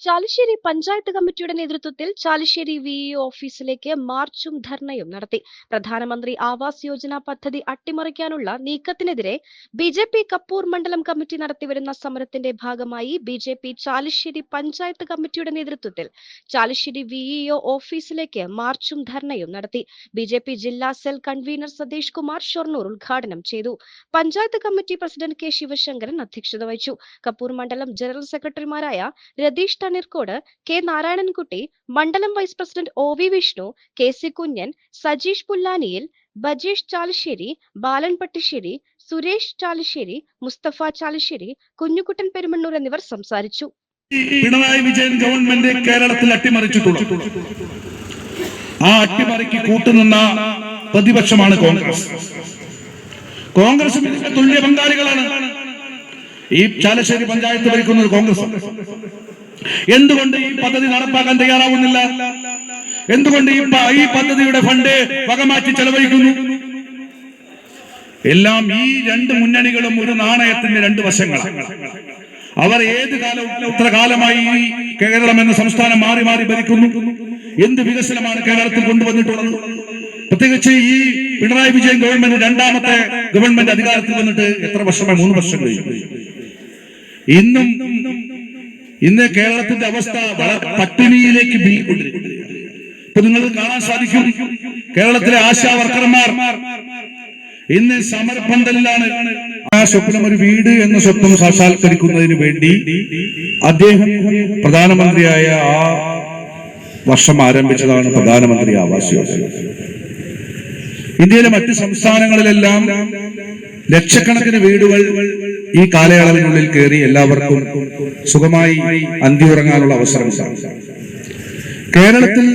ചാലിശ്ശേരി പഞ്ചായത്ത് കമ്മിറ്റിയുടെ നേതൃത്വത്തിൽ ചാലുശ്ശേരി വി ഓഫീസിലേക്ക് മാർച്ചും ധർണയും നടത്തി. പ്രധാനമന്ത്രി ആവാസ് യോജന പദ്ധതി അട്ടിമറിക്കാനുള്ള നീക്കത്തിനെതിരെ ബി ജെ പി കപ്പൂർ മണ്ഡലം കമ്മിറ്റി നടത്തിവരുന്ന സമരത്തിന്റെ ഭാഗമായി B J P Chalisseri panchayat കമ്മിറ്റിയുടെ നേതൃത്വത്തിൽ ചാലിശ്ശേരി വിഇഒ ഓഫീസിലേക്ക് മാർച്ചും ധർണയും നടത്തി. ബി ജെ പി ജില്ലാ സെൽ കൺവീനർ സതീഷ് കുമാർ ഷൊർണൂർ ഉദ്ഘാടനം ചെയ്തു. Panchayat committee president K Sivasankaran അധ്യക്ഷത വഹിച്ചു. കപ്പൂർ മണ്ഡലം ജനറൽ സെക്രട്ടറിമാരായ രതീഷ് തണ്ണീർക്കോട് കെ നാരായണൻകുട്ടി മണ്ഡലം vice president O V Vishnu K C Kunjan Sajeesh പുല്ലാനിയിൽ Bajeesh Chalisseri Balan Pattissery Suresh Chalissery Mustafa Chalissery Kunjukuttan Perumannur എന്നിവർ സംസാരിച്ചു. പിണറായി വിജയൻ ഗവൺമെന്റ് കേരളത്തിൽ അട്ടിമറിച്ചിട്ടുള്ളൂ. ആ അട്ടിമറിക്ക് കൂട്ടുനിന്ന പ്രതിപക്ഷമാണ് കോൺഗ്രസ്. കോൺഗ്രസ് തുല്യ പങ്കാളികളാണ്. ഈ ചാലശ്ശേരി പഞ്ചായത്ത് ഭരിക്കുന്നത് കോൺഗ്രസ്. എന്തുകൊണ്ട് ഈ പദ്ധതി നടപ്പാക്കാൻ തയ്യാറാവുന്നില്ല? എന്തുകൊണ്ട് ഈ ഈ പദ്ധതിയുടെ ഫണ്ട് വകമാറ്റി ചെലവഴിക്കുന്നു? എല്ലാം ഈ രണ്ട് മുന്നണികളും ഒരു നാണയത്തിന്റെ രണ്ട് വശങ്ങളാണ്. അവർ ഏത് കാലവും ഇത്ര കാലമായി കേരളം എന്ന സംസ്ഥാനം മാറി മാറി ഭരിക്കുന്നു? എന്ത് വികസനമാണ് കേരളത്തിൽ കൊണ്ടുവന്നിട്ടുള്ളത്? പ്രത്യേകിച്ച് ഈ പിണറായി വിജയൻ ഗവൺമെന്റ് രണ്ടാമത്തെ ഗവൺമെന്റ് അധികാരത്തിൽ വന്നിട്ട് എത്ര വർഷമായി? മൂന്ന് വർഷം കഴിഞ്ഞു. ഇന്നും ഇന്ന് കേരളത്തിന്റെ അവസ്ഥ വളരെ പട്ടിണിയിലേക്ക് ഇപ്പൊ നിങ്ങൾക്ക് കാണാൻ സാധിക്കും കേരളത്തിലെ ആശാ വർക്കർമാർ ഇന്ന് സമരപന്തലിലാണ് ആ സ്വപ്നം ഒരു വീട് എന്ന സ്വപ്നം സാക്ഷാത്കരിക്കുന്നതിന് വേണ്ടി അദ്ദേഹം പ്രധാനമന്ത്രിയായ ആ വർഷം ആരംഭിച്ചതാണ് പ്രധാനമന്ത്രി ആവാസ് യോജന. ഇന്ത്യയിലെ മറ്റു സംസ്ഥാനങ്ങളിലെല്ലാം ലക്ഷക്കണക്കിന് വീടുകൾ ഈ കാലയളവിനുള്ളിൽ കയറി എല്ലാവർക്കും സുഖമായി അന്തിയുറങ്ങാനുള്ള അവസരം കേരളത്തിൽ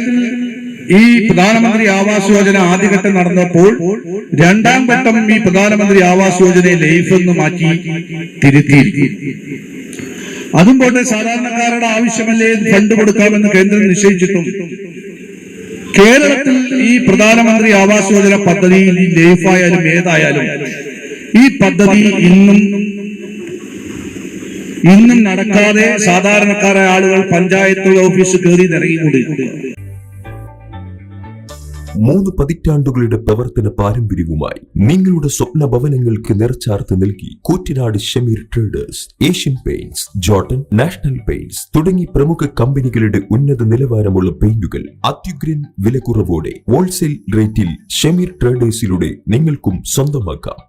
ഈ പ്രധാനമന്ത്രി ആവാസ് യോജന ആദ്യഘട്ടം നടന്നപ്പോൾ രണ്ടാം ഘട്ടം ഈ പ്രധാനമന്ത്രി ആവാസ് യോജനയെ ലൈഫ് എന്ന് മാറ്റി തിരുത്തിയിരിക്കും അതും പോട്ടെ സാധാരണക്കാരുടെ ആവശ്യമല്ലേ ഫണ്ട് കൊടുക്കാമെന്ന് കേന്ദ്രം നിശ്ചയിച്ചിട്ടും. കേരളത്തിൽ ഈ പ്രധാനമന്ത്രി ആവാസ് യോജന പദ്ധതി ലൈഫായാലും ഏതായാലും ഈ പദ്ധതി ഇന്നും ഇന്നും നടക്കാതെ സാധാരണക്കാരായ ആളുകൾ പഞ്ചായത്ത് ഓഫീസ് കയറി ഇറങ്ങിക്കൊണ്ടിരിക്കുക മൂന്ന് പതിറ്റാണ്ടുകളുടെ പ്രവർത്തന പാരമ്പര്യവുമായി നിങ്ങളുടെ സ്വപ്ന ഭവനങ്ങൾക്ക് നിറച്ചാർത്ത് നൽകി Koottanad Shameer traders Asian paints Jotun national paints തുടങ്ങി പ്രമുഖ കമ്പനികളുടെ ഉന്നത നിലവാരമുള്ള പെയിന്റുകൾ അത്യുഗ്രൻ വിലക്കുറവോടെ ഹോൾസെയിൽ റേറ്റിൽ ഷമീർ ട്രേഡേഴ്സിലൂടെ നിങ്ങൾക്കും സ്വന്തമാക്കാം.